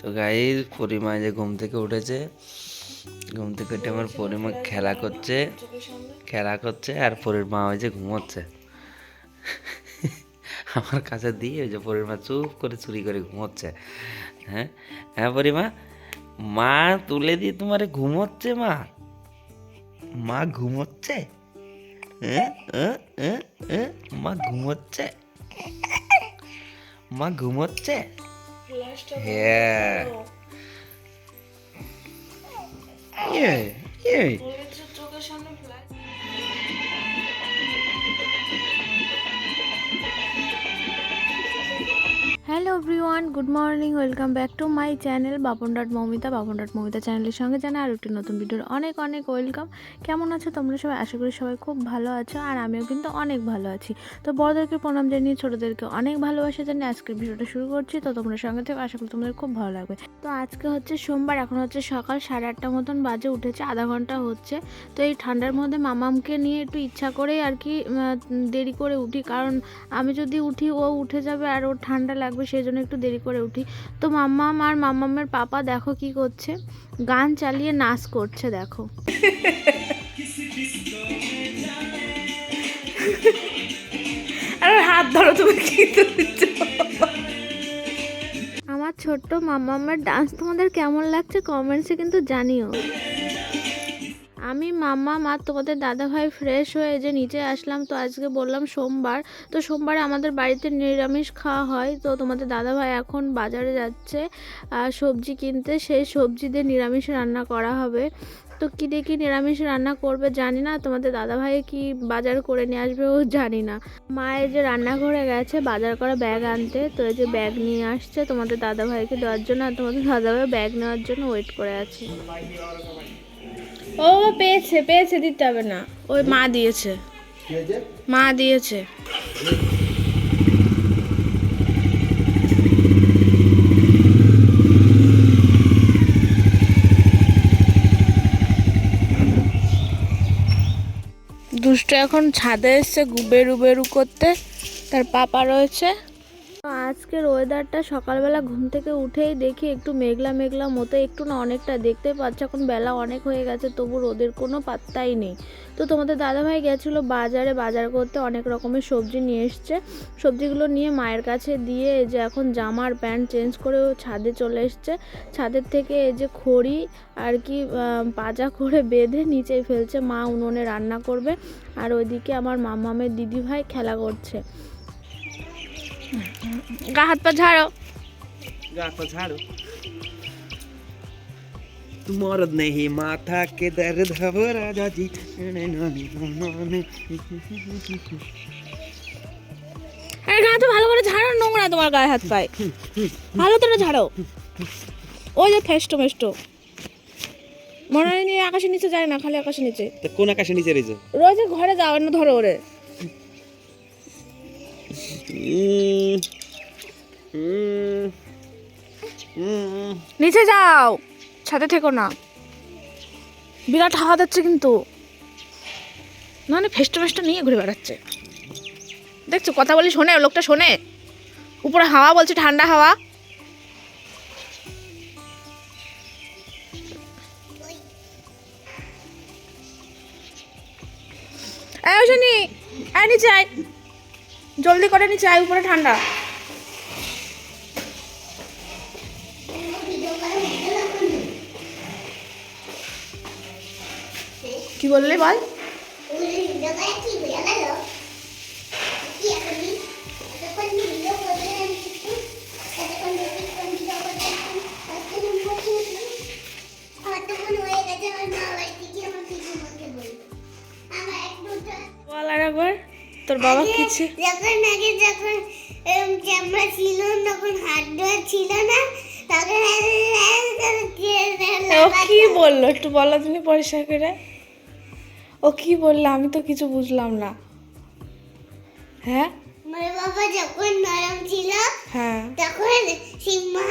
তো গাই পরিমা যে ঘুম থেকে উঠেছে। ঘুম থেকে উঠে আমার পরিমা খেলা করছে। খেলা করছে আর পরির মা ওই যে ঘুমোচ্ছে। আমার কাছে দিয়ে ওই যে পরিমা চুপ করে চুরি করে ঘুমোচ্ছে। হ্যাঁ? হ্যাঁ পরিমা? মা তুলে দিয়ে তোমার ঘুমোচ্ছে মা? মা ঘুমোচ্ছে? হ্যাঁ? হ্যাঁ, হ্যাঁ? মা ঘুমোচ্ছে? মা ঘুমোচ্ছে? Yeah. Yeah. Yeah. Hello everyone, good morning, welcome back to my channel Bapan dot Mamita, Bapan dot Mamita চ্যানেলের সঙ্গে জানা আর একটি নতুন ভিডিওর অনেক অনেক ওয়েলকাম। কেমন আছো তোমরা সবাই? আশা করি সবাই খুব ভালো আছো আর আমিও কিন্তু অনেক ভালো আছি। তো বড়দেরকে প্রণাম জানিয়ে ছোটোদেরকে অনেক ভালোবাসা জানিয়ে আজকের ভিডিওটা শুরু করছি। তো তোমরা সঙ্গে থেকে, আশা করি তোমাদের খুব ভালো লাগবে। তো আজকে হচ্ছে সোমবার, এখন হচ্ছে সকাল সাড়ে আটটা মতন বাজে, উঠেছে আধা ঘণ্টা হচ্ছে। তো এই ঠান্ডার মধ্যে মামামকে নিয়ে একটু ইচ্ছা করেই আর কি দেরি করে উঠি। কারণ আমি যদি উঠি, ও উঠে যাবে আর ওর ঠান্ডা লাগবে সেই জন্য একটু দেরি করে উঠি। তো মাম্মাম আর মাম্মামের পাপা দেখো কি করছে। গান চালিয়ে নাচ করছে দেখো। আরে হাত ধরো তুমি আমার ছোট্ট মাম্মামের ডান্স তোমাদের কেমন লাগছে? কমেন্টসে কিন্তু জানিও। আমি মাম্মা, মা তোমাদের দাদা ভাই ফ্রেশ হয়ে যে নিচে আসলাম, তো আজকে বললাম সোমবার। তো সোমবারে আমাদের বাড়িতে নিরামিষ খাওয়া হয়, তো তোমাদের দাদা ভাই এখন বাজারে যাচ্ছে সবজি কিনতে। সেই সবজি দিয়ে নিরামিষ রান্না করা হবে। তো কী দেখি নিরামিষ রান্না করবে জানি না, তোমাদের দাদা ভাই কি বাজার করে নিয়ে আসবে ও জানি না। মা এই যে রান্নাঘরে গেছে, বাজার করা ব্যাগ আনতে, তো এই যে ব্যাগ নিয়ে আসছে তোমাদের দাদা ভাইকে দেওয়ার জন্য, আর তোমাদের দাদা ভাই ব্যাগ নেওয়ার জন্য ওয়েট করে আছে। ও পেয়েছে পেয়েছে দিতে হবে না। ওই মা দিয়েছে। মা দিয়েছে। দুষ্ট এখন ছাদে এসছে বেরু বেরু করতে। তার পাপা রয়েছে। আজকের ওয়েদারটা সকালবেলা ঘুম থেকে উঠেই দেখি একটু মেঘলা মেঘলা মতো, একটু না অনেকটা দেখতে পাচ্ছ। এখন বেলা অনেক হয়ে গেছে তবু রোদের কোনো পাত্তাই নেই। তো তোমাদের দাদাভাই গেছিল বাজারে, বাজার করতে অনেক রকমের সবজি নিয়ে এসছে। সবজিগুলো নিয়ে মায়ের কাছে দিয়ে যে এখন জামার প্যান্ট চেঞ্জ করে ছাদে চলে এসছে। ছাদের থেকে এই যে খড়ি আর কি পাজা করে বেঁধে নিচে ফেলছে। মা উনুনে রান্না করবে। আর ওইদিকে আমার মামামের দিদিভাই খেলা করছে। গা হাত পা ঝাড়ো गाता झाड़ो मर्द नहीं माथा के दर्द हव राजा जी আরে গা তো ভালো করে ঝাড়ো নোংরা তোমার গায়ে হাত পায় ভালো করে ঝাড়ো ওই যে ফেস্টো মেস্টো মনে হয় নিয়ে আকাশের নিচে যায় না খালি আকাশের নিচে তো কোন আকাশে নিচে রয়েছে রোজ ঘরে যাও না ধরো ওরে নিচে যাও। ছাদে থেকো না। বিরাট হাওয়া দিচ্ছে কিন্তু। না না ফেস্টো ফেস্টো নিয়ে ঘুরে বেড়াচ্ছে। দেখছ, কথা বলি শোনে, লোকটা শোনে। উপরে হাওয়া বলছে, ঠান্ডা হাওয়া। শুনি আয় নিচে আয়। জলদি করে নিচে আয় উপরে ঠান্ডা। কি বললে বল? আর একবার। তোর বাবা কিছু? যখন আগে যখন চামড়া ছিল তখন হাত ধোয়া ছিল না তখন ও কি বলল? একটু বলো তুমি পরিষ্কার করে। ও কি বলল? আমি তো কিছু বুঝলাম না। হ্যাঁ? আমার বাবা যখন নরম ছিল হ্যাঁ। তখন সিম্মা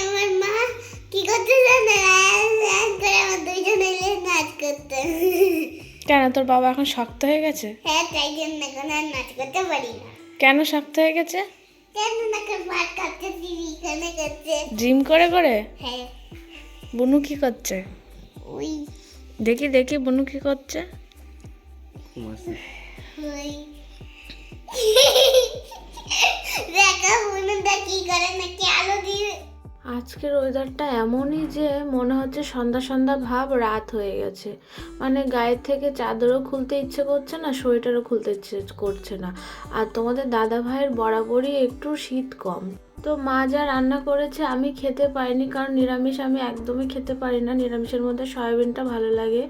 আমার মা কি করতে জানে করে আমার দুইজন নাচ করতে কেন তোর বাবা এখন শক্ত হয়ে গেছে? হ্যাঁ তাই জন্য এখন আর নাচ করতে পারি না। কেন শক্ত হয়ে গেছে? কেন নাকি ভাত খাচ্ছে দিদি এখানে খাচ্ছে ড্রিম করে করে? হ্যাঁ। বুনু কি করছে? ওই। দেখি দেখি বুনু কি করছে? ঘুমাচ্ছে। ওই। দেখা কি করে নাকি আজকের ওয়েদারটা এমনই যে মনে হচ্ছে সন্ধ্যা সন্ধ্যা ভাব, রাত হয়ে গেছে। মানে গায়ের থেকে চাদরও খুলতে ইচ্ছে করছে না, সোয়েটারও খুলতে ইচ্ছে করছে না। আর তোমাদের দাদা ভাইয়ের বরাবরই একটু শীত কম। তো মা যা রান্না করেছে আমি খেতে পারিনি কারণ নিরামিষ আমি একদমই খেতে পারি না। নিরামিষের মধ্যে সয়াবিনটা ভালো লাগে।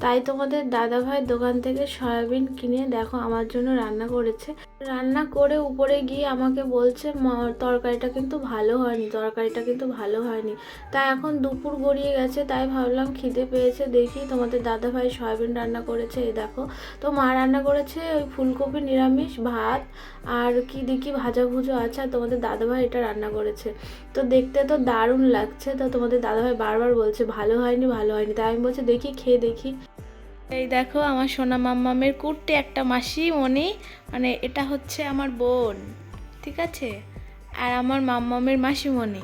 তাই তোমাদের দাদা ভাই দোকান থেকে সয়াবিন কিনে দেখো আমার জন্য রান্না করেছে। রান্না করে উপরে গিয়ে আমাকে বলছে "মা, তরকারিটা কিন্তু ভালো হয়নি তরকারিটা কিন্তু ভালো হয়নি। তাই এখন দুপুর গড়িয়ে গেছে তাই ভাবলাম খিদে পেয়েছে দেখি তোমাদের দাদা ভাই সয়াবিন রান্না করেছে এই দেখো। তো মা রান্না করেছে ওই ফুলকপি নিরামিষ ভাত আর কি দেখি ভাজা ভুজো আছে তোমাদের দাদা ভাই এটা রান্না করেছে। তো দেখতে তো দারুণ লাগছে। তো তোমাদের দাদাভাই বারবার বলছে, ভালো হয়নি ভালো হয়নি। তাই আমি বলছি, দেখি, খেয়ে দেখি। এই দেখো, আমার সোনা মাম্মামের কুর্তি একটা মাসি মনি মানে এটা হচ্ছে আমার বোন, ঠিক আছে? আর আমার মাম্মামের মাসিমণি।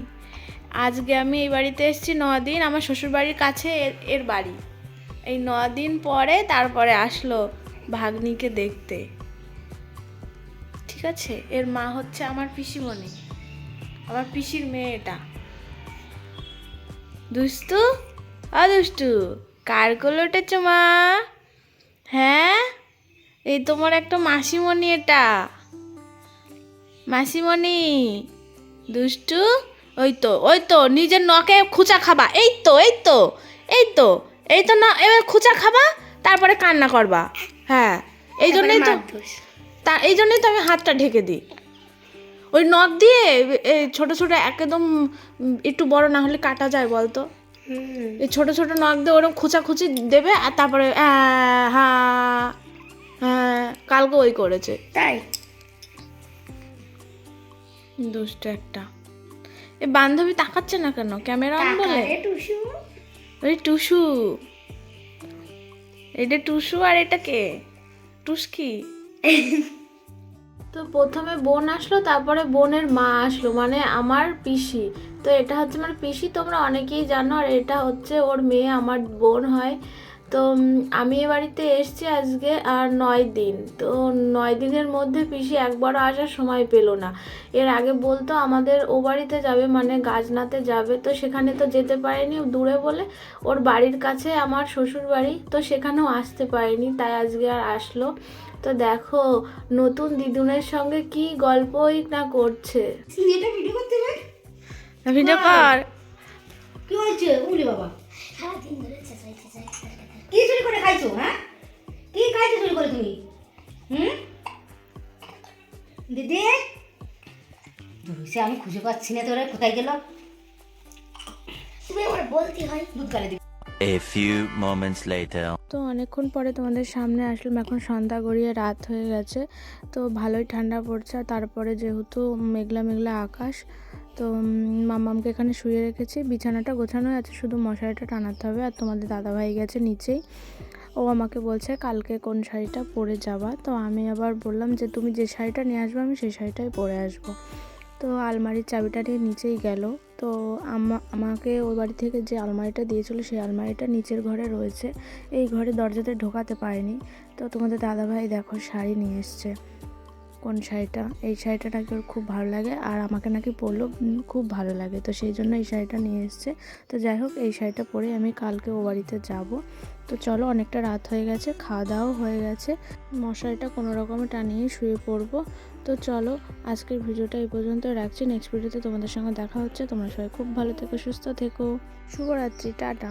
আজকে আমি এই বাড়িতে এসেছি দিন, আমার শ্বশুর বাড়ির কাছে এর- এর বাড়ি। এই দিন পরে তারপরে আসলো ভাগ্নিকে দেখতে। ঠিক আছে? এর মা হচ্ছে আমার পিসিমণি। আমার পিসির মেয়ে এটা। দুষ্টু? আ দুষ্টু কার কোলে উঠেছো মা? হ্যাঁ? এই তোমার একটা মাসিমণি এটা। মাসিমণি দুষ্টু? ওই তো ওই তো নিজের নখে খুচা খাবা। এই তো এই তো এই তো এই তো না এবার খুচা খাবা তারপরে কান্না করবা। হ্যাঁ এই জন্যই তো তা এই জন্যই তো আমি হাতটা ঢেকে দিই। ওই নখ দিয়ে এই ছোট ছোট একদম একটু বড় না হলে কাটা যায় বলতো? এই ছোট ছোট নখ দিয়ে ওরকম খুচাখুচি দেবে আর তারপরে হ্যাঁ হ্যাঁ কালকে ওই করেছে। তাই? দুষ্ট একটা। এ বান্ধবী তাকাচ্ছে না কেন? ক্যামেরা অন বলে? টুসু। ওই টুসু। এটা টুসু আর এটা কে? টুসকি? তো প্রথমে বোন আসলো, তারপরে বোনের মা আসলো মানে আমার পিসি। তো এটা হচ্ছে আমার পিসি, তোমরা অনেকেই জানো, আর এটা হচ্ছে ওর মেয়ে, আমার বোন হয়। তো আমি এ বাড়িতে এসেছি আজকে আর নয় দিন। তো নয় দিনের মধ্যে পিসি একবারও আসার সময় পেল না। এর আগে বলতো আমাদের ও বাড়িতে যাবে মানে গাজনাতে যাবে। তো সেখানে তো যেতে পারেনি দূরে বলে। ওর বাড়ির কাছে আমার শ্বশুর বাড়ি তো সেখানেও আসতে পারেনি তাই আজকে আর আসলো। তো দেখো নতুন দিদুনের সঙ্গে কি গল্পই না করছে। ভিডিও করতে ভিডিও কর। কি হয়েছে? বাবা। সারাদিন ধরে কি চুরি করে খাইছো হ্যাঁ? কি খাইছো চুরি করে তুমি? হুম? দিদি সে আমি খুঁজে পাচ্ছি না তোরা কোথায় গেল? তুমি আমার বলতে হয়। দুধ কালে দিবি। A few moments later. তো অনেকক্ষণ পরে তোমাদের সামনে আসলাম। এখন সন্ধ্যা গড়িয়ে রাত হয়ে গেছে। তো ভালোই ঠান্ডা পড়ছে আর তারপরে যেহেতু মেঘলা মেঘলা আকাশ, তো মামামকে এখানে শুয়ে রেখেছি। বিছানাটা গোছানো আছে, শুধু মশারিটা টানাতে হবে। আর তোমাদের দাদাভাই গেছে নিচেই। ও আমাকে বলছে, কালকে কোন শাড়িটা পরে যাবা? তো আমি আবার বললাম যে, তুমি যে শাড়িটা নিয়ে আসবে, আমি সেই শাড়িটাই পরে আসব। তো আলমারির চাবিটা নিয়ে নিচেই গেল। তো আমা, আমাকে ওই বাড়ি থেকে যে আলমারিটা দিয়েছিল, সেই আলমারিটা নিচের ঘরে রয়েছে। এই ঘরে দরজাতে ঢোকাতে পারেনি। তো তোমাদের দাদাভাই দেখো, শাড়ি নিয়ে এসছে। কোন শাড়িটা? এই শাড়িটা নাকি ওর খুব ভালো লাগে আর আমাকে নাকি পরলেও খুব ভালো লাগে। তো সেই জন্য এই শাড়িটা নিয়ে এসছে। তো যাই হোক, এই শাড়িটা পরে আমি কালকে ও বাড়িতে যাব। তো চলো, অনেকটা রাত হয়ে গেছে খাওয়া দাওয়াও হয়ে গেছে। মশারিটা কোনো রকমে টানিয়ে শুয়ে পড়ব। তো চলো, আজকের ভিডিওটা এই পর্যন্ত রাখছি। নেক্সট ভিডিওতে তোমাদের সঙ্গে দেখা হচ্ছে। তোমরা সবাই খুব ভালো থেকো, সুস্থ থেকো। শুভরাত্রি, টাটা।